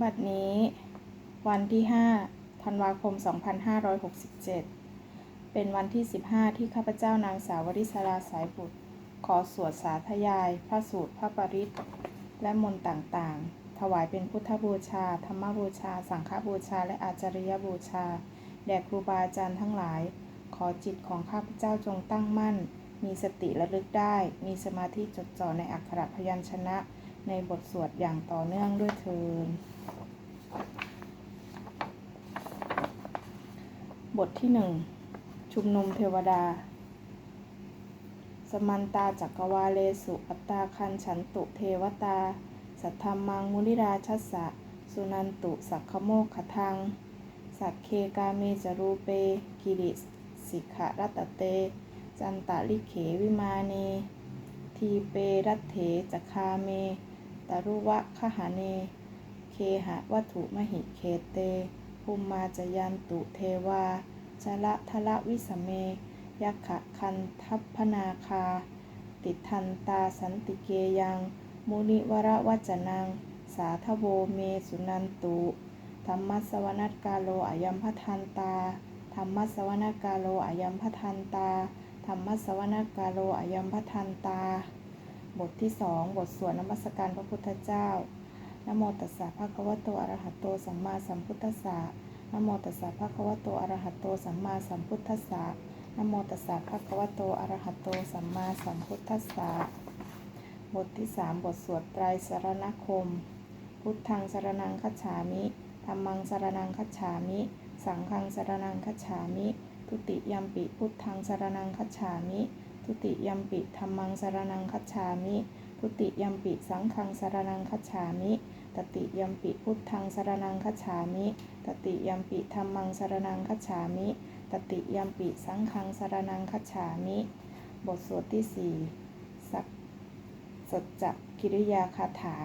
บัดนี้วันที่5ธันวาคม 2567 เป็นวันที่ 15 ที่ข้าพเจ้านางสาววริศราสายบุตร ขอสวดสาธยาย พระสูตร พระปริตและมนต์ต่างๆ ถวายเป็นพุทธบูชา ธรรมบูชา สังฆบูชา และอาจาริยบูชา แด่ครูบาอาจารย์ทั้งหลาย ขอจิตของข้าพเจ้าจงตั้งมั่น มีสติระลึกได้ มีสมาธิจดจ่อในอักขรพยัญชนะ ในบทสวดอย่างต่อเนื่องด้วยเทิน บทที่หนึ่งชุมนุมเทวดา สมันตาจักรวาเลสุอัตตาคันฉันตุเทวตา สัทธรมังมุนิราชัสสะ สุนันตุสักขโมกขทัง สักเคกาเมจรูเป กิริสิกขรัตเต จันตะลิเขวิมาเน ทีเปรัตเถจคาเมตรุวะคหาเน เคหะวัตถุมหิเคเต ภูมิมาจยันตุเทวาชละทละวิสเม ยักขะคันทัพพนาคา ติทันตาสันติเกยัง มุนิวรวัจนัง สาทโวเมสุนันตุ ธรรมสวนัตกาโลอายัมพทันตา ธรรมสวนัตกาโลอายัมพทันตา ธรรมสวนัตกาโลอายัมพทันตา บทที่สองบทสวดนมัสการพระพุทธเจ้า นโมตัสสะภะคะวะโตอะระหะโตสัมมาสัมพุทธัสสะนโมตัสสะภะคะวะโตอะระหะโตสัมมาสัมพุทธัสสะนโมตัสสะภะคะวะโตอะระหะโตสัมมาสัมพุทธัสสะบทที่สามบทสวดไตรสรณคม พุทธังสรนังคัจฉามิธัมมังสรนังคัจฉามิ สังฆังสรนังคัจฉามิ ทุติยัมปิพุทธังสรนังคัจฉามิ ทุติยัมปิธัมมังสรนังคัจฉามิ ทุติยมปิสังฆังสรนังคัจฉามิ ตติยมปิพุทธังสรนังคัจฉามิ ตติยมปิธัมมังสรนังคัจฉามิ ตติยมปิสังฆังสรนังคัจฉามิ บทสวดที่สี่สักสัจจกิริยาคาถา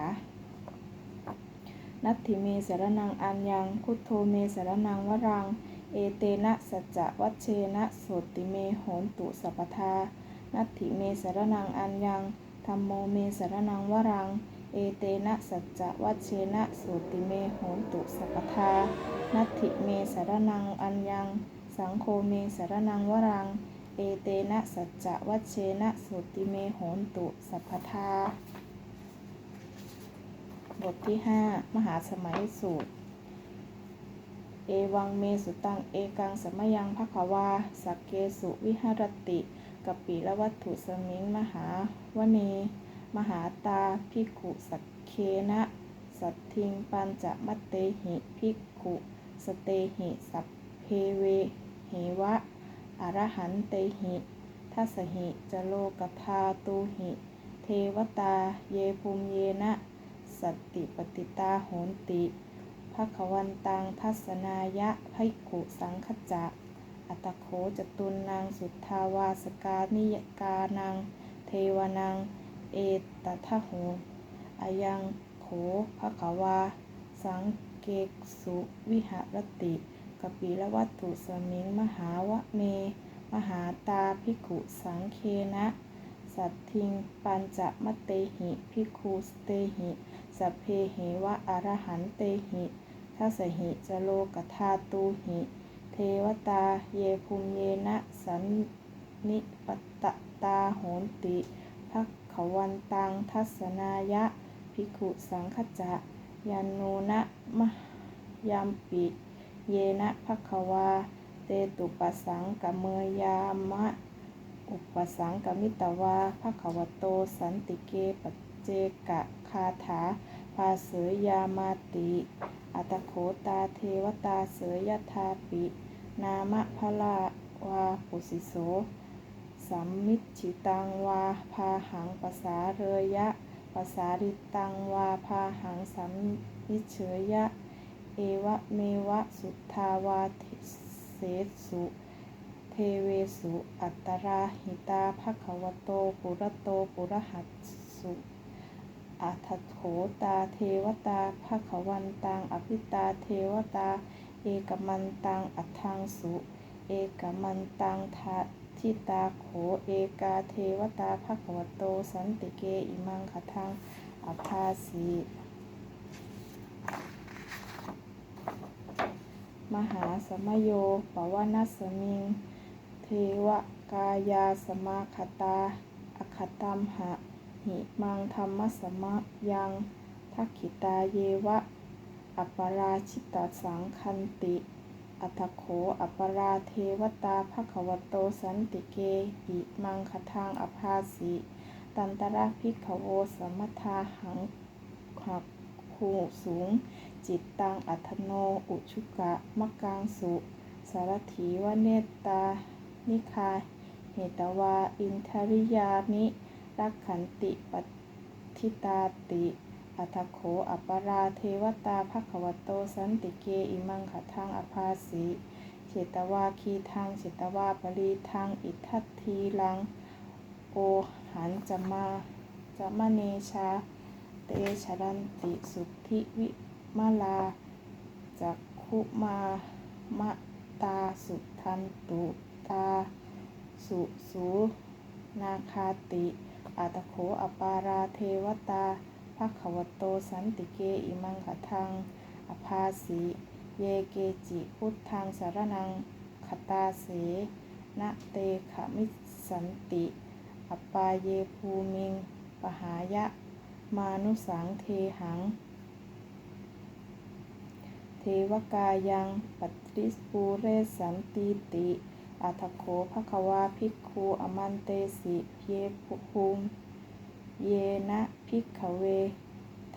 นัตถิเมสรนังอัญญัง พุทโธเมสรนังวรัง เอเตนะสัจจะวัชเชนะโสติเมโหนตุสัพพทานัตถิเมสรนังอัญญัง ธรรมโมเมสรนังวรัง เอเตนะสัจจะวัชเชนะโสติเมโหตุสัพพทานัตถิเมสรนังอัญญัง สังโฆเมสรนังวรัง เอเตนะสัจจะวัชเชนะโสติเมโหตุสัพพทาบทที่ 5 มหาสมัยสูตร เอวังเมสุตัง เอกังสมยังภควา สักเกสุวิหรติ กปิละวัตถุสมิงมหาวเน มหาตาภิกุสักเคนะ สัตทิงปัญจะมัตเตหิภิกุสเตหิสัพเพเวเหวะอรหันเตหิทัสหิจโลกธาตูหิ เทวตาเยภูมิเยนะ สติปฏิตาโหนติภควันตังทัศนายะภิกุสังคจะ อัตโขจตุนนางสุทธาวาสกานิยกานังเทวนังเอตทะโหอายังโขภควา สังเกกสุวิหรติกปิละวัตถุสมิงมหาวะเม มหาตาภิกขุสังเคนะ สัตทิงปัญจมเตหิภิกขุสเตหิสัพเพเหวะอรหันเตหิทัสหิจโลกธาตูหิ ทวตา เยภูมิเยนะ สันนิปตตาโหนติภักขวันตัง ทัศนายะ ภิกขุสังคจะ ยันโนนะมะยามปิ เยนะภักขวา เตตุปสังกเมยามะ อุปสังกมิตวาภควโต สันติเกปเจกะคาถา ภาเสยยามาติอัตโขตาเทวตาเสยยธาปิ นามะพลาวาปุสิโส สัมมิจฉิตังวาพาหังปสาเรยะปสาริตังวาพาหังสัมมิเฉยยะ เอวะเมวะสุทธาวาเสสุ เทเวสุ อัตตราหิตาภควโต ปุระโต ปุระหัสสุอัทโขตาเทวตาภควันตัง อภิตาเทวตา เอกมันตังอัทังสุ เอกมันตังทัทิตาโข เอกาเทวตาภควโต สันติเกอิมังคทังอัพาสีมหาสมโยปวนัสสมิง เทวกายาสมาคตา อคตัมหะ หิมังธรรมสมะยังทักขิตาเยวะ อัปปราชิตสังคันติ อัตโข อัปปราเทวตาภควโตสันติเกหิมังคทังอภาสิตันตระพิกขโวสมทาหังหักคูสูง จิตตังอัทโน อุชุกะมะกังสุ สารถีวเนตตา นิคาเหตวา อินทริยานิรักขันติปทิตาติ อัตโขอัปปราเทวตาภควโตสันติเกอิมังขทังอภาสีเฉตวาคีทางเฉตวาปรีทางอิทัตทีลัง โอหันจะมาจะมะเนชา เตชะรันติสุทธิวิมาลาจักขุมามะตาสุทันตุตา สุสูนาคาติอัตโขอปาราเทวตา ภควโตสันติเกอิมังคทังอภาสีเยเกจิพุทธังสารนังคตาเสนะเตขมิสันติอัปาเยภูมิง ปหายะ มานุสังเทหัง เทวกายังปัตติสปูเรสันติติอัตถโขภควาภิกขุอมันเตสิเยภุภูมิ เยนะภิกขเว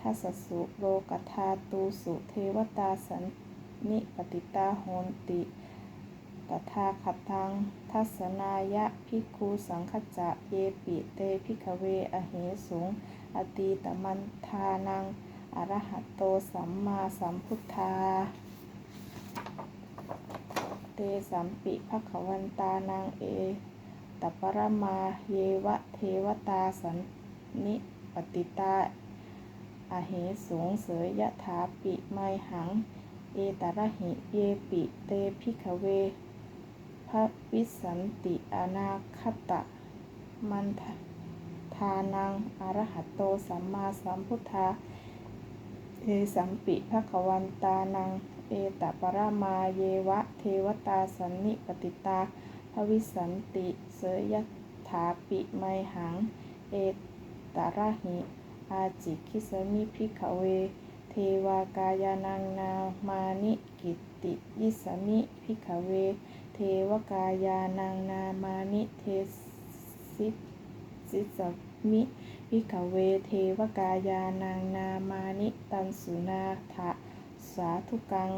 ทัสสุโลกธาตูสุเทวตาสันนิปติตาโหนติ ตถาคตัง ทัศนายะภิกขุสังคจะเยปิเตภิกเว อเหสุง อตีตมันทานัง อรหัตโตสัมมาสัมพุทธา เตสัมปิภควันตานังเอตัปปรมาเยวะเทวตาสัน นิปติตาอาเหสูงเสยยะถาปิไมหัง เอตระหิเยปิเตพิขเวพระวิสันติอนาคตะ มันทานังอรหัตโตสัมมาสัมพุทธาเอสัมปิภควันตานัง เอตปรามาเยวะ เทวตาสันนิปติตา ภวิสันติ เสยยถาปิไมหัง เอต ตระหิอาจิคิสมิพิขเว เทวากายานังนามานิกิติยิสมิพิขเว เทวกายานังนามานิเทสิสิสมิพิขเว เทวกายานังนามานิตันสุนาถะสาธุกัง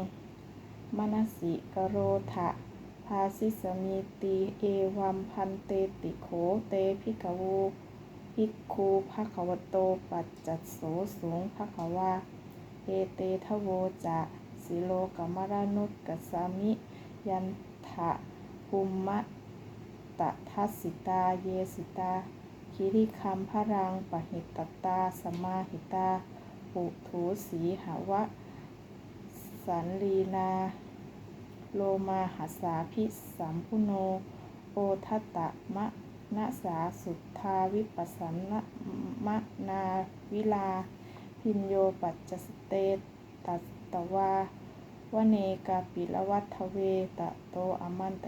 มนสิกโรทะภาสิสมีตีเอวัมพันเตติโขเตพิกโว ภิกคูภะคะวะโต ปัจจัตโสสูงภะคะวาเอเตทะโวจะสิโลกมรนุตกัสามิ ยันทะภูมมะตะทัสสิตา เยสิตา คิริคัมพะรังปะหิตตา สมาหิตา ปุถูสีหาวะ สันลีนา โลมาหัสสาพิสัมพุโน โอทัตตะมะ นะสาสุทธาวิปัสสนะมะนาวิลา พินโยปัจจสเตตัสตวาวเนกาปิลวัฏเวตะโตอมันต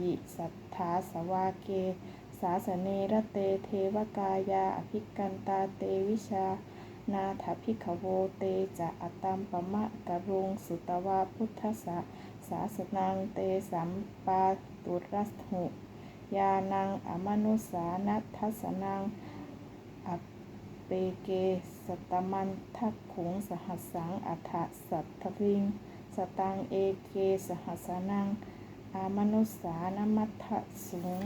ยิสัทธาสวาเก สาสเนระเตเทวกายาอภิกันตาเตวิชา นาถพิขโวเตจะอัตตัมปะมะกะรุงสุตวาพุทธสะสาสนังเตสัมปาตุรัสหุ ยานังอมนุสานัทัสนังอเปเกสตมันทักขุงสหัสสังอัฏฐสัตทวิง สตังเอเกสหัสนังอามนุสานมัทธสุง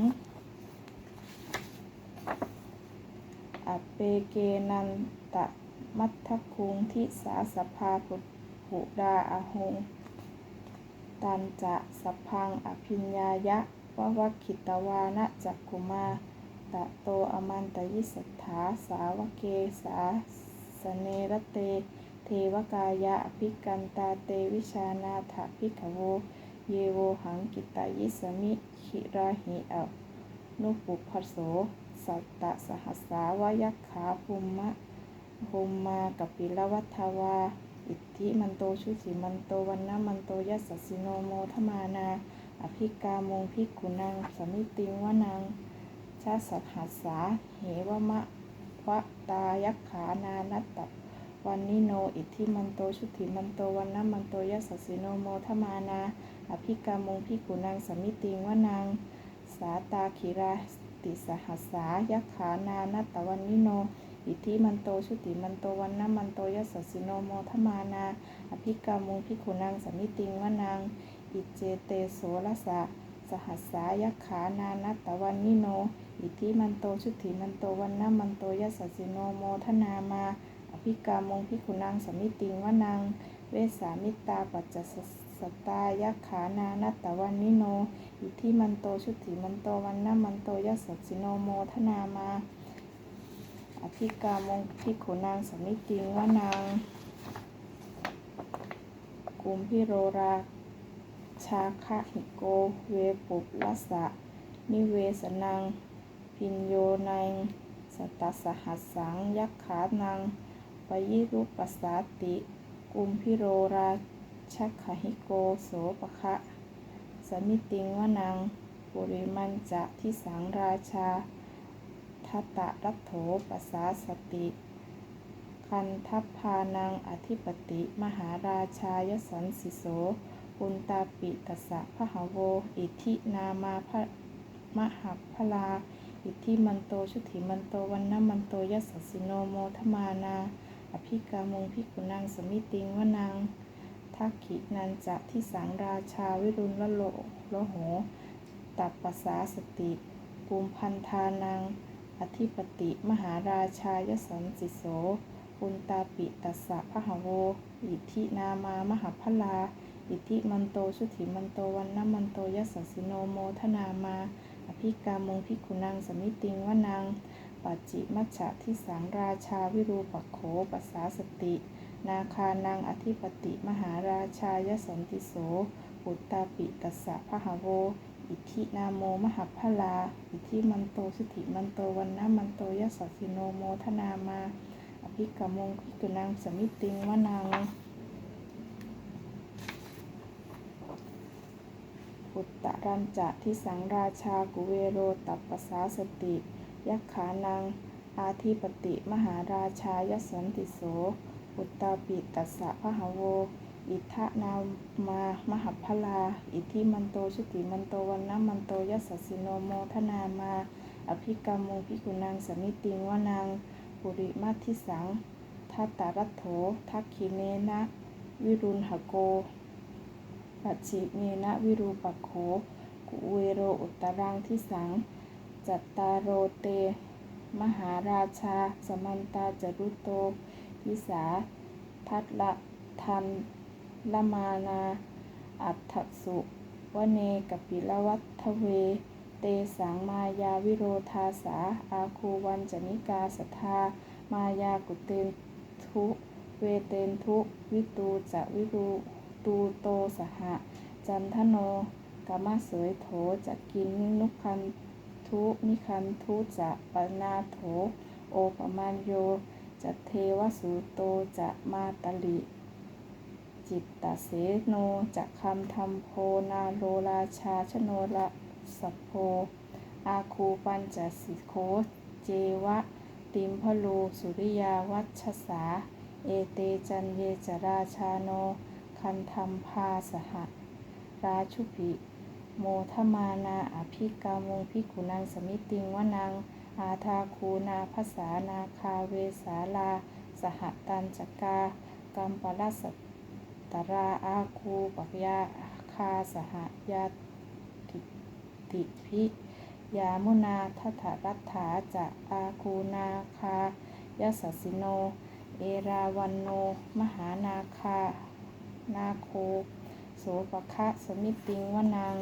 อเปเกนันตะมัทคุงทิสาสภาปุหุดาอหง ตันจะสพพังอภิญญายะ ววัคคิตวานะจักคุมาตะโตอมันตยิสัทธาสาวเกสาสเนรเต เทวกายะอภิกันตาเตวิชานาถพิขโว เยโวหังกิตายิสมิขิราหิอนุปุพโส สัตตสหัสสาวยักขาภูมะภูมมากับปิลวัฏวา อิทธิมันโตชุติมันโตวันนะมันโตยัสสสิโนโมทมานา อภิกามงพิกุนังสมิติงวนังชาสัหัสสาเหวมะวะตายักขานานัตตะวันนิโน อิทธิมันโต ชุติมันโต วันนมันโตยัสสิโนโมทมานา อภิกามงพิกุนังสมิติงวนัง สาตาคิราติสหัสสายักขานานัตตวันนิโน อิทธิมันโต ชุติมันโต วันนมันโตยัสสิโนโมทมานา อภิกามงพิกุนังสมิติงวนัง อิเจเตโสรสะสหัสสายขานานัตตวันนิโน อิทิมันโตชุติมันโตวันนะมันโตยัสสสิโนโมทนามา อภิกามงพิขุนังสมิติงวนัง เวสามิตาปัจจสสตายขานานัตตวันนิโน อิทิมันโตชุติมันโตวันนะมันโตยัสสสิโนโมทนามา อภิกามงพิขุนางสมิติงวนางกุมพิโรรา ชาคะหิโก เวปุลัสสะ นิเวสนัง พินโยนัง สตัสหัสสัง ยักขานังปยิรุปัสสาติ กุมพิโรราชักขหิโกโสปะคะสมิติงวานางปุริมันจะทิสังราชาทัตตะรัตโถปัสสาสติ คันทัพพานังอธิปติ มหาราชายสันสิโส ปุณตาปิตสะพะหะโว อิทินามาพระมหัพลา อิทิมันโตชุติมันโตวันนมันโตยัสสิโนโมทมานา อภิกามงพิกุนังสมิติงวนังทักขินันจะที่สังราชาวิรุณละโลละโห ตัปปสาสติกุมพันธานัง อธิปติมหาราชายสันสิโสปุณตาปิตัสสะพะหะโว อิทินามามหาพลา อิทิมันโตชุติมันโตวันนมันโตยัสสิโนโมทนามาอภิกามงพิกุนังสมิติงวนังปัจจิมัชฉะที่สังราชาวิรูปโขปัสสาสติ นาคานังอธิปติมหาราชายสันติโสปุตตาปิตัสสะพะหะโว อิทินาโมมหัพพลา อิทิมันโตสุติมันโตวันนะมันโตยัสสสิโนโมทนามา อภิกามงพิกุนังสมิติงวนัง ปุตตรันจะทิสังราชากุเวโรตัปปสาสติ ยักขานัง อาทิปติมหาราชายสันติโสปุตตาปิตัสสะพะหะโว อิทธนามามหัพลา อิทิมันโตชุติมันโตวันนมันโตยัสสิโนโมทนามา อภิกามงพิกุนังสมิติงวนังปุริมาทิสังทัตตารัตโถทักขิเนนะ วิรุณหโก ปัจฉิเนนะวิรูปโขกุเวโรอุตรังทิสัง จัตตารโรเต มหาราชา สมันตาจรุโตวิสา ทัตละทันละมานา อัฏฐสุวเนกปิลวัตเว เตสังมายาวิโรธาสา อาคูวันจนิกาสทามายากุเตนทุ เวเตนทุ วิตูจะวิรู ตูโตสหะ จันทโนกามะเสยโถจะกินนุคันทุนิคันทุจะปนาโถ โอปมาณโยจะเทวสุโตจะมาตลิจิตตเสโนจะคำธรรมโพนาโรราชาชโนละสัพโพอาคูปัญจสิโคเจวะ ติมพโลสุริยาวัชสา เอเตจันเยจราชาโน คันธรรมพาสหะ ราชุปิโมทมานาอภิกามงพิกุนังสมิติงวนัง อาทาคูนาภาษานาคาเวสาลา สหตันจกา กัมปลัสตราอาคูปัยาคาสหยาติติพิยามุนาทัถรัตถาจะอาคูนาคายสสิโน เอราวันโน มหานาคา นาโค โสปะคะสมิติงวนัง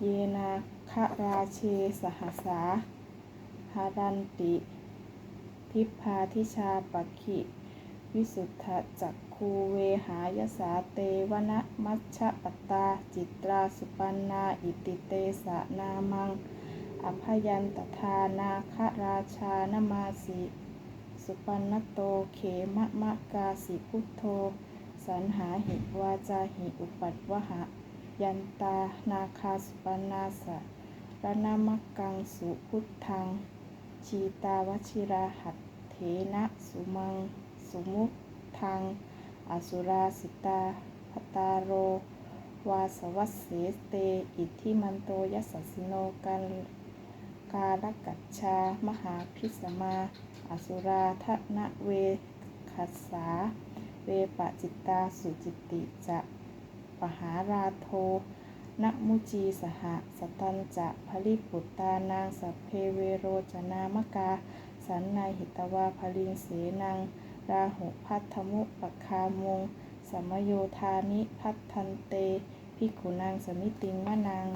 เยนาคะราเชสหสาหารันติทิพพาทิชาปะคิวิสุทธจักคูเวหายสาเตวนะมัชฌปตตา จิตราสุปันนา อิติเตสะนามัง ออภยันตทานาคราชานมาสิสุปันนโตเขมะมะกาสิพุทโธ สันหาหิวาจาหิอุปัตวหะ ยันตานาคาสุปันนาสะระนามกกังสุพุทธัง ชีตาวชิราหัตเถนะสุมัง สุมุทัง อสุราสิตาพตาโร วาสวัสเสเต อิทธิมันโตยัสสสิโนกัน กาลกัจชา มหาพิสมาอสุราทนะเวขัสสา เวปจิตตาสุจิตติจะปหาราโทนะมุจีสหสตันจะภริปุตตานางสัพเพเวโรจนามกา สันนายหิตวาภลินเสนัง ราหุพัทธมุปคามงสมโยธานิพัทธันเตภิกขุนางสมิติงมะนาง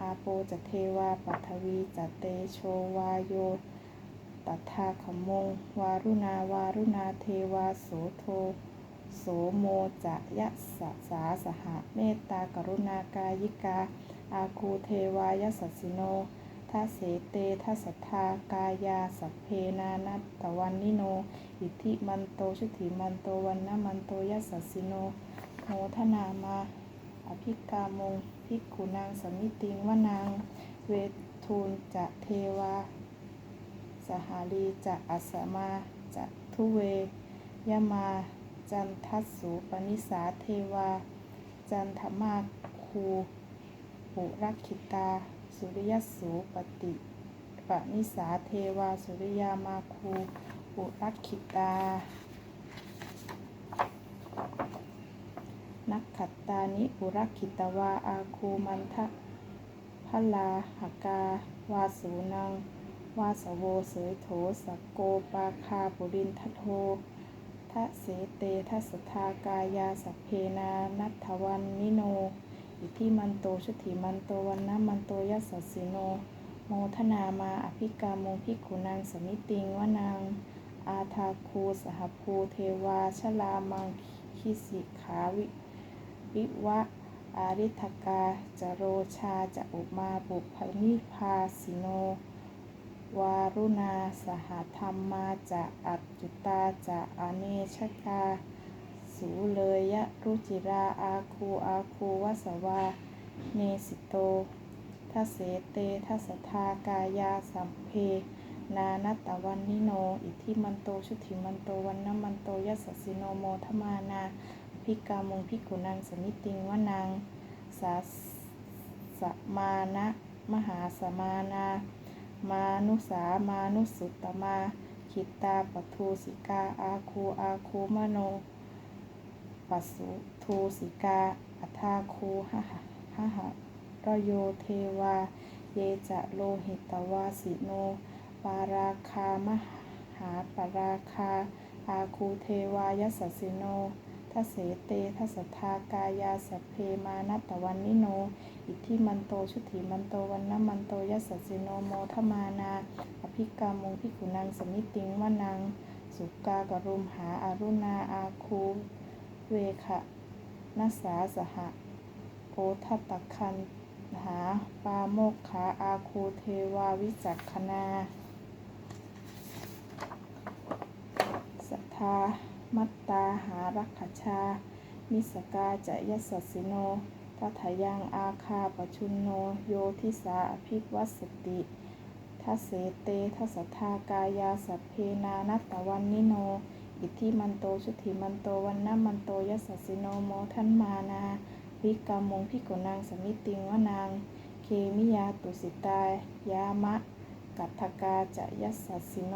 อาโปจเทวาปัทวีจเตโชวาโยตัทธาขมงวารุณาวารุณาเทวาโสโท โสโมจะยะสะสาสหะเมตตากรุณากายิกา อาคูเทวายสัสสิโนทัเสเตทัสทธากายาสัพเพนานัตตวันนิโน อิทธิมันโตชุติมันโตวันนมันโตยสสสิโนโมทนามา อภิกามงภิกขุนางสมิติงวนางเวทูลจะเทวา สหารีจะอัสมาจะทุเวยมาจันทัสสุปนิสาเทวา จันธมาคูปุรักขิตา สุริยสูปฏิปนิสาเทวา สุริยามาคูปุรักขิตา นักขัตตานิปุรักขิตวาอาคูมันทะพลาหกา วาสูนัง วาสโวเสยโถสกโกปาคาปุรินทโททะเสเตทัสทากายาสัพเพนานัทวันนิโน อิทิมันโตชุติมันโตวันนะมันโตยัสสิโน โมทนามาอภิกามงพิกขุนางสมิติงวนางอาทาคูสหภูเทวาชลามังคิสิขาวิ วิวะอาริทกาจะโรชาจะอุมาบุพนิพาสิโน วารุณาสหธรรมมาจะอัจจุตาจะอเนชกา สูเลยยะรุจิราอาคูอาคูวสวา เนสิโตทัเสเตทัสทากายาสัมเพ นานัตตวันนิโน อิทิมันโตชุติมันโตวันนมันโตยัสสสิโนโมทมานา ภิกามงภิกุนางสมิติงวนางสาสมานะมหาสมานา มานุสามานุสุตตมาคิตาปทูสิกาอาคูอาคูมโนปัสสุทูสิกาอัทาคูหะหะหะหะโยเทวา เยจะโลหิตวาสิโน ปาราคามหาปาราคา อาคูเทวายัสสสิโน ทัสเสเตทัสสทากายาสัพเพมานัตวันนิโน อิทธิมันโตชุติมันโตวันนมันโตยัสสิโนโมทมานา อภิกามุงพิกุนังสมิติงวนัง สุกากรุมหาอารุณาอาคูเวคะนัสสาสหะโอทัตตคันหาปาโมกขาอาคูเทวาวิจักขณาสัทธา มัตตาหารักขชา มิสกาจะยัสสสิโนทัทยังอาคาปชุนโนโยทิสาอภิวัสติทัเสเตทัสทากายาสัพเพนานัตตวันนิโน อิทธิมันโตชุติมันโตวันนมันโตยัสสสิโนโมทันมานาวิกามงพิกนางสมิติงวนาง เคมิยาตุสิตายามะ กัตถกาจะยัสสสิโน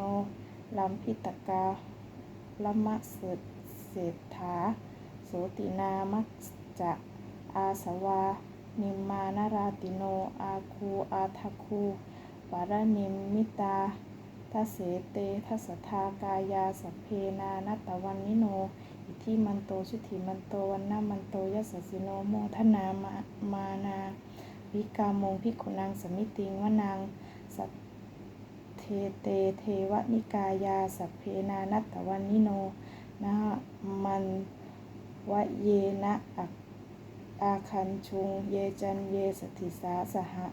ลัมพิตกา ละมะเสดเศรษฐา โสตินามัจจะอาสวา นิมมานราติโน อาคูอาทคูปารนิมมิตาทัเสเตทัสสทากายาสเพนานัตตวันนิโน อิทิมันโตชุติมันโตวันนะมันโตยัสสิโนโมทนามามานา วิกามงพิกขุนางสมิติงวนางสัท เทเตเทวนิกายาสัพเพนานัตตวันนิโนนะมันวะเยนะอักอาคันชุง เยจันเยสติสาสหะ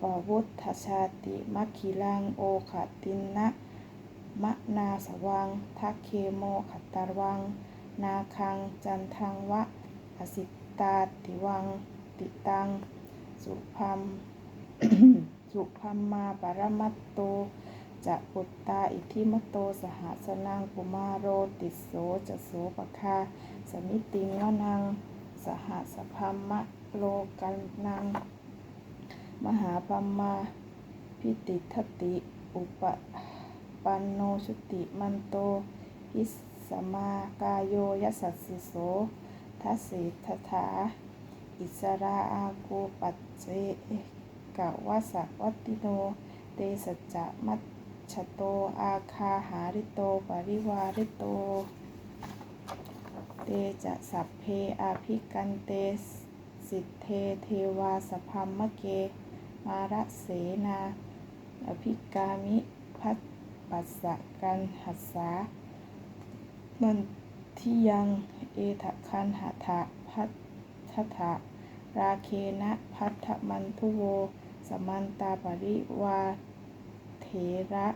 ปวุฒชาติมัคคิลังโอขตินนะมะนาสวัง ทักเคโมขตาวัง นาคัง จันทังวะอสิตาติวัง ติตัง สุพัม สุพัมมาปรมัตโตจะปุตตาอิทิมโตสหสนังปุมาโรติโสจะโสปคาสมิติงวนัง สหสพัมมะโลกันนัง มหาปัมมาพิติทติ อุปปันโนชุติมันโตหิสมากายโยยสัสสิโสทัสสิทธาอิสราอาโกปัจเจ กะวะสะวัติโน เตสจะมัชโต อาคาหาริโต ปริวาริโต เตจะสัพเพอาภิกันเตสิทเทเทวาสพัมมะเก มาระเสนาอภิกามิพัสปัสสะกันหัสสามันทิยังเอทะคันหะทะพัทธทะราเคนะพัทธมันทุโว สมันตาปริวาเถระ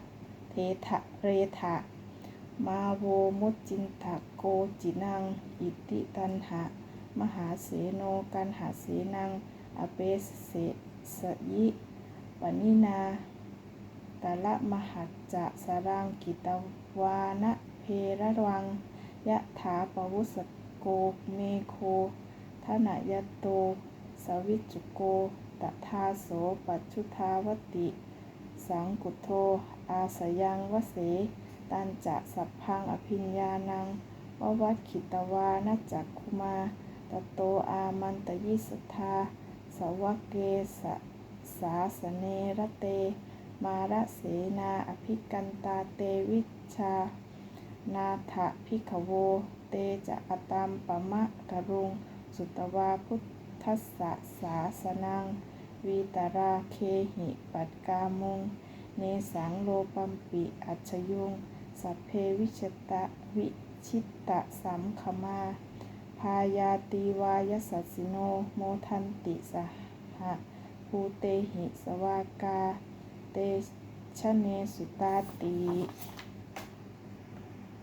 เทถะเรถะมาโวมุจจินตะโกจินัง อิติตันหะ มหาเสโนกันหาเสนัง อเปสเสสยิปนินาตะละมหัจจะสรังกิตวานะเพระวัง ยะถาปวุสโกเมโคทนายโต สวิจุโก ตทาโสปัจจุทาวติ สังกุโท อาสยังวเส ตันจะสัพพังอภิญญานังววัดขิตวานัจักคุมาตโตอามันตยิสทาสวะเกสะสาสเนระเต มาระเสนาอภิกันตาเตวิชา นาถะพิขโว เตจะอตามปะมะกะรุง สุตวาพุท ธัสสะสาสนัง วีตราเคหิปัตกามุง เนสังโลปัมปิ อัจฉยุง สัพเพวิชตะวิชิตตะสัมขมา พายาตีวายสัสสิโน โมทันติสหะภูเตหิสวากา เตชะเนสุตาติ